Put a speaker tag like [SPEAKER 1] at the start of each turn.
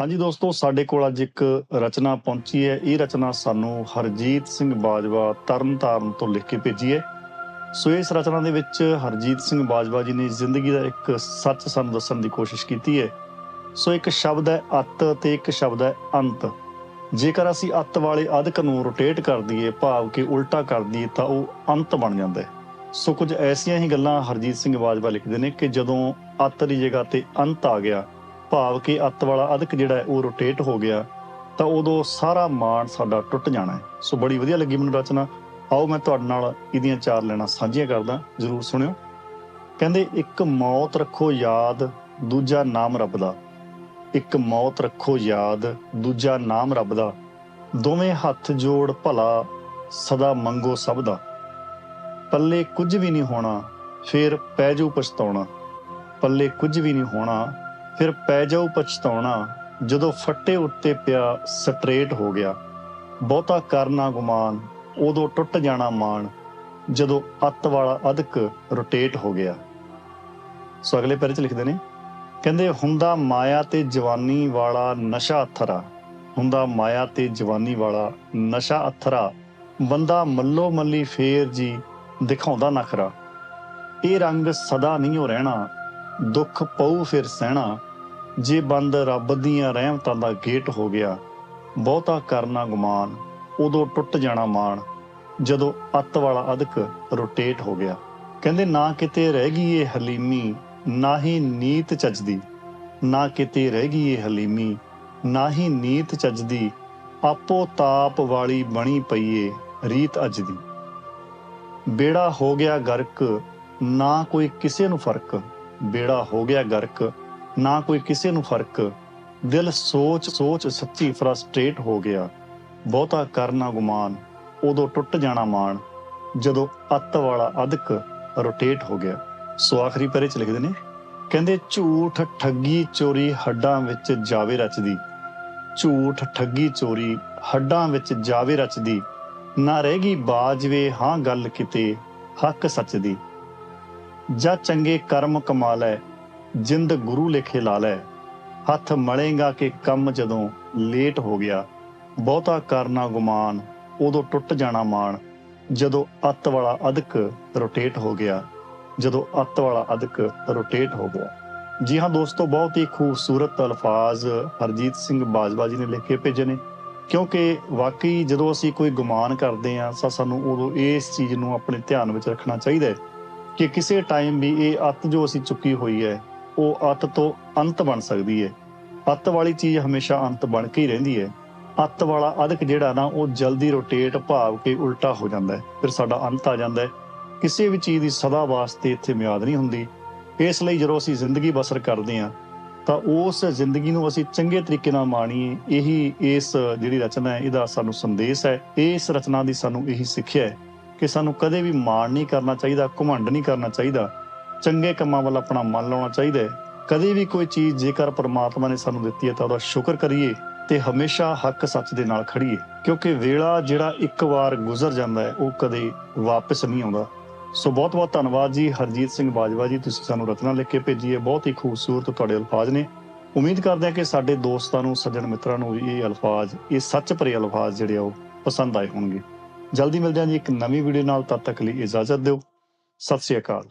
[SPEAKER 1] ਹਾਂਜੀ ਦੋਸਤੋ, ਸਾਡੇ ਕੋਲ ਅੱਜ ਇੱਕ ਰਚਨਾ ਪਹੁੰਚੀ ਹੈ। ਇਹ ਰਚਨਾ ਸਾਨੂੰ ਹਰਜੀਤ ਸਿੰਘ ਬਾਜਵਾ ਤਰਨਤਾਰਨ ਤੋਂ ਲਿਖ ਕੇ ਭੇਜੀ ਹੈ। ਸੋ ਇਸ ਰਚਨਾ ਦੇ ਵਿੱਚ ਹਰਜੀਤ ਸਿੰਘ ਬਾਜਵਾ ਜੀ ਨੇ ਜ਼ਿੰਦਗੀ ਦਾ ਇੱਕ ਸੱਚ ਸਾਨੂੰ ਦੱਸਣ ਦੀ ਕੋਸ਼ਿਸ਼ ਕੀਤੀ ਹੈ। ਸੋ ਇੱਕ ਸ਼ਬਦ ਹੈ ਅਤ ਤੇ ਇੱਕ ਸ਼ਬਦ ਹੈ ਅੰਤ। ਜੇਕਰ ਅਸੀਂ ਅਤ ਵਾਲੇ ਅਧਕ ਨੂੰ ਰੋਟੇਟ ਕਰ ਦਈਏ, ਭਾਵ ਕਿ ਉਲਟਾ ਕਰ ਦਈਏ, ਤਾਂ ਉਹ ਅੰਤ ਬਣ ਜਾਂਦਾ ਹੈ। ਸੋ ਕੁਝ ਐਸੀਆਂ ਹੀ ਗੱਲਾਂ ਹਰਜੀਤ ਸਿੰਘ ਬਾਜਵਾ ਲਿਖਦੇ ਨੇ ਕਿ ਜਦੋਂ ਅਤ ਦੀ ਜਗ੍ਹਾ ਤੇ ਅੰਤ ਆ ਗਿਆ ਭਾਵ ਕਿ ਅੱਤ ਵਾਲਾ ਅਧਕ ਜਿਹੜਾ ਹੈ, ਉਹ ਰੋਟੇਟ ਹੋ ਗਿਆ, ਤਾਂ ਉਦੋਂ ਸਾਰਾ ਮਾਣ ਸਾਡਾ ਟੁੱਟ ਜਾਣਾ ਹੈ। ਸੋ ਬੜੀ ਵਧੀਆ ਲੱਗੀ ਮੈਨੂੰ ਰਚਨਾ। ਆਓ ਮੈਂ ਤੁਹਾਡੇ ਨਾਲ ਇਹਦੀਆਂ ਚਾਰ ਲੈਣਾ ਸਾਂਝੀਆਂ ਕਰਦਾ, ਜਰੂਰ ਸੁਣਿਓ। ਕਹਿੰਦੇ, ਇੱਕ ਮੌਤ ਰੱਖੋ ਯਾਦ, ਦੂਜਾ ਨਾਮ ਰੱਬ ਦਾ। ਇੱਕ ਮੌਤ ਰੱਖੋ ਯਾਦ, ਦੂਜਾ ਨਾਮ ਰੱਬ ਦਾ। ਦੋਵੇਂ ਹੱਥ ਜੋੜ ਭਲਾ, ਸਦਾ ਮੰਗੋ ਸਭ ਦਾ। ਪੱਲੇ ਕੁਝ ਵੀ ਨਹੀਂ ਹੋਣਾ, ਫਿਰ ਪੈ ਜਾਊ ਪਛਤਾਉਣਾ। ਪੱਲੇ ਕੁਝ ਵੀ ਨਹੀਂ ਹੋਣਾ ਫਿਰ ਪੈ ਜਾਉ ਪਛਤਾਉਣਾ, ਜਦੋਂ ਫੱਟੇ ਉੱਤੇ ਪਿਆ ਸਟਰੇਟ ਹੋ ਗਿਆ। ਬਹੁਤਾ ਕਰਨਾ ਗੁਮਾਨ, ਉਦੋਂ ਟੁੱਟ ਜਾਣਾ ਮਾਣ, ਜਦੋਂ ਅੱਤ ਵਾਲਾ ਅਧਿਕ ਰੋਟੇਟ ਹੋ ਗਿਆ। ਸੋ ਅਗਲੇ ਪੈਰੇ ਚ ਲਿਖਦੇ ਨੇ, ਕਹਿੰਦੇ, ਹੁੰਦਾ ਮਾਇਆ ਤੇ ਜਵਾਨੀ ਵਾਲਾ ਨਸ਼ਾ ਅਥਰਾ, ਹੁੰਦਾ ਮਾਇਆ ਤੇ ਜਵਾਨੀ ਵਾਲਾ ਨਸ਼ਾ ਅਥਰਾ, ਬੰਦਾ ਮੱਲੋ ਮੱਲੀ ਫੇਰ ਜੀ ਦਿਖਾਉਂਦਾ ਨਖਰਾ। ਇਹ ਰੰਗ ਸਦਾ ਨਹੀਂ ਹੋ ਰਹਿਣਾ, ਦੁੱਖ ਪਊ ਫਿਰ ਸਹਿਣਾ ਜੇ ਬੰਦ ਰੱਬ ਦੀਆਂ ਰਹਿਮਤਾਂ ਦਾ ਗੇਟ ਹੋ ਗਿਆ, ਬਹੁਤਾ ਕਰਨਾ ਗੁਮਾਨ, ਉਦੋਂ ਟੁੱਟ ਜਾਣਾ ਮਾਣ, ਜਦੋਂ ਅੱਤ ਵਾਲਾ ਅਧਿਕ ਰੋਟੇਟ ਹੋ ਗਿਆ। ਕਹਿੰਦੇ, ਨਾ ਕਿਤੇ ਰਹਿ ਗਈ ਏ ਹਲੀਮੀ, ਨਾ ਹੀ ਨੀਤ ਚੱਜਦੀ। ਨਾ ਕਿਤੇ ਰਹਿ ਗਈ ਏ ਹਲੀਮੀ, ਨਾ ਹੀ ਨੀਤ ਚੱਜਦੀ। ਆਪੋ ਤਾਪ ਵਾਲੀ ਬਣੀ ਪਈਏ ਰੀਤ ਅੱਜ ਦੀ ਬੇੜਾ ਹੋ ਗਿਆ ਗਰਕ, ਨਾ ਕੋਈ ਕਿਸੇ ਨੂੰ ਫ਼ਰਕ। ਬੇੜਾ ਹੋ ਗਿਆ ਗਰਕ ਨਾ ਕੋਈ ਕਿਸੇ ਨੂੰ ਫ਼ਰਕ। ਦਿਲ ਸੋਚ ਸੋਚ ਸੱਚੀ ਫਰਸਟ੍ਰੇਟ ਹੋ ਗਿਆ। ਬਹੁਤਾ ਕਰਨਾ ਗੁਮਾਨ, ਉਦੋਂ ਟੁੱਟ ਜਾਣਾ ਮਾਣ, ਜਦੋਂ ਅੱਤ ਵਾਲਾ ਅਦਕ ਰੋਟੇਟ ਹੋ ਗਿਆ। ਸੋ ਆਖਰੀ ਪਰੇ ਚ ਲਿਖਦੇ ਨੇ, ਕਹਿੰਦੇ ਝੂਠ ਠੱਗੀ ਚੋਰੀ ਹੱਡਾਂ ਵਿੱਚ ਜਾਵੇ ਰਚਦੀ। ਝੂਠ ਠੱਗੀ ਚੋਰੀ ਹੱਡਾਂ ਵਿੱਚ ਜਾਵੇ ਰਚਦੀ। ਨਾ ਰਹਿ ਗਈ ਬਾਜਵੇ ਹਾਂ ਗੱਲ ਕਿਤੇ, ਹੱਕ ਸੱਚ ਦੀ ਜਾਂ ਚੰਗੇ ਕਰਮ ਕਮਾ ਲੈ ਜਿੰਦ ਗੁਰੂ ਲੇਖੇ ਲਾ ਲੈ। ਹੱਥ ਮਲੇਗਾ ਕਿ ਕੰਮ ਜਦੋਂ ਲੇਟ ਹੋ ਗਿਆ, ਬਹੁਤਾ ਕਰਨਾ ਗੁਮਾਨ, ਉਦੋਂ ਟੁੱਟ ਜਾਣਾ ਮਾਣ। ਜਦੋਂ ਅੱਤ ਵਾਲਾ ਅਦਕ ਰੋਟੇਟ ਹੋ ਗਿਆ, ਜਦੋਂ ਅੱਤ ਵਾਲਾ ਅਦਕ ਰੋਟੇਟ ਹੋ ਗਿਆ। ਜੀ ਹਾਂ ਦੋਸਤੋ, ਬਹੁਤ ਹੀ ਖੂਬਸੂਰਤ ਅਲਫਾਜ਼ ਹਰਜੀਤ ਸਿੰਘ ਬਾਜਵਾ ਜੀ ਨੇ ਲਿਖ ਕੇ ਭੇਜੇ ਨੇ। ਕਿਉਂਕਿ ਵਾਕਈ ਜਦੋਂ ਅਸੀਂ ਕੋਈ ਗੁਮਾਨ ਕਰਦੇ ਹਾਂ, ਤਾਂ ਸਾਨੂੰ ਉਦੋਂ ਇਸ ਚੀਜ਼ ਨੂੰ ਆਪਣੇ ਧਿਆਨ ਵਿੱਚ ਰੱਖਣਾ ਚਾਹੀਦਾ ਹੈ ਕਿ ਕਿਸੇ ਟਾਈਮ ਵੀ ਇਹ ਅੱਤ ਜੋ ਅਸੀਂ ਚੁੱਕੀ ਹੋਈ ਹੈ ਉਹ ਅੱਤ ਤੋਂ ਅੰਤ ਬਣ ਸਕਦੀ ਹੈ ਅੱਤ ਵਾਲੀ ਚੀਜ਼ ਹਮੇਸ਼ਾ ਅੰਤ ਬਣ ਕੇ ਹੀ ਰਹਿੰਦੀ ਹੈ ਅੱਤ ਵਾਲਾ ਅਧਕ ਜਿਹੜਾ ਨਾ, ਉਹ ਜਲਦੀ ਰੋਟੇਟ ਭਾਵ ਕੇ ਉਲਟਾ ਹੋ ਜਾਂਦਾ ਹੈ ਫਿਰ ਸਾਡਾ ਅੰਤ ਆ ਜਾਂਦਾ ਹੈ ਕਿਸੇ ਵੀ ਚੀਜ਼ ਦੀ ਸਦਾ ਵਾਸਤੇ ਇੱਥੇ ਮਿਆਦ ਨਹੀਂ ਹੁੰਦੀ। ਇਸ ਲਈ ਜਦੋਂ ਅਸੀਂ ਜ਼ਿੰਦਗੀ ਬਸਰ ਕਰਦੇ ਹਾਂ ਤਾਂ ਉਸ ਜ਼ਿੰਦਗੀ ਨੂੰ ਅਸੀਂ ਚੰਗੇ ਤਰੀਕੇ ਨਾਲ ਮਾਣੀਏ। ਇਹੀ ਇਸ ਜਿਹੜੀ ਰਚਨਾ ਹੈ, ਇਹਦਾ ਸਾਨੂੰ ਸੰਦੇਸ਼ ਹੈ। ਇਸ ਰਚਨਾ ਦੀ ਸਾਨੂੰ ਇਹੀ ਸਿੱਖਿਆ ਹੈ ਕਿ ਸਾਨੂੰ ਕਦੇ ਵੀ ਮਾਣ ਨਹੀਂ ਕਰਨਾ ਚਾਹੀਦਾ, ਘਮੰਡ ਨਹੀਂ ਕਰਨਾ ਚਾਹੀਦਾ। ਚੰਗੇ ਕੰਮਾਂ ਵੱਲ ਆਪਣਾ ਮਨ ਲਾਉਣਾ ਚਾਹੀਦਾ ਹੈ। ਕਦੇ ਵੀ ਕੋਈ ਚੀਜ਼ ਜੇਕਰ ਪਰਮਾਤਮਾ ਨੇ ਸਾਨੂੰ ਦਿੱਤੀ ਹੈ ਤਾਂ ਉਹਦਾ ਸ਼ੁਕਰ ਕਰੀਏ ਤੇ ਹਮੇਸ਼ਾ ਹੱਕ ਸੱਚ ਦੇ ਨਾਲ ਖੜੀਏ ਕਿਉਂਕਿ ਵੇਲਾ ਜਿਹੜਾ ਇੱਕ ਵਾਰ ਗੁਜ਼ਰ ਜਾਂਦਾ ਹੈ, ਉਹ ਕਦੇ ਵਾਪਸ ਨਹੀਂ ਆਉਂਦਾ। ਸੋ ਬਹੁਤ ਬਹੁਤ ਧੰਨਵਾਦ ਜੀ। ਹਰਜੀਤ ਸਿੰਘ ਬਾਜਵਾ ਜੀ, ਤੁਸੀਂ ਸਾਨੂੰ ਰਚਨਾ ਲਿਖ ਕੇ ਭੇਜੀ ਹੈ। ਬਹੁਤ ਹੀ ਖੂਬਸੂਰਤ ਤੁਹਾਡੇ ਅਲਫਾਜ਼ ਨੇ। ਉਮੀਦ ਕਰਦੇ ਹਾਂ ਕਿ ਸਾਡੇ ਦੋਸਤਾਂ ਨੂੰ, ਸੱਜਣ ਮਿੱਤਰਾਂ ਨੂੰ ਵੀ ਇਹ ਅਲਫਾਜ਼, ਇਹ ਸੱਚ ਭਰੇ ਅਲਫਾਜ਼ ਜਿਹੜੇ ਆ ਉਹ ਪਸੰਦ ਆਏ ਹੋਣਗੇ। ਜਲਦੀ ਮਿਲਦੇ ਹਾਂ ਜੀ ਇੱਕ ਨਵੀਂ ਵੀਡੀਓ ਨਾਲ। ਤਦ ਤੱਕ ਲਈ ਇਜਾਜ਼ਤ ਦਿਓ। ਸਤਿ ਸ਼੍ਰੀ ਅਕਾਲ।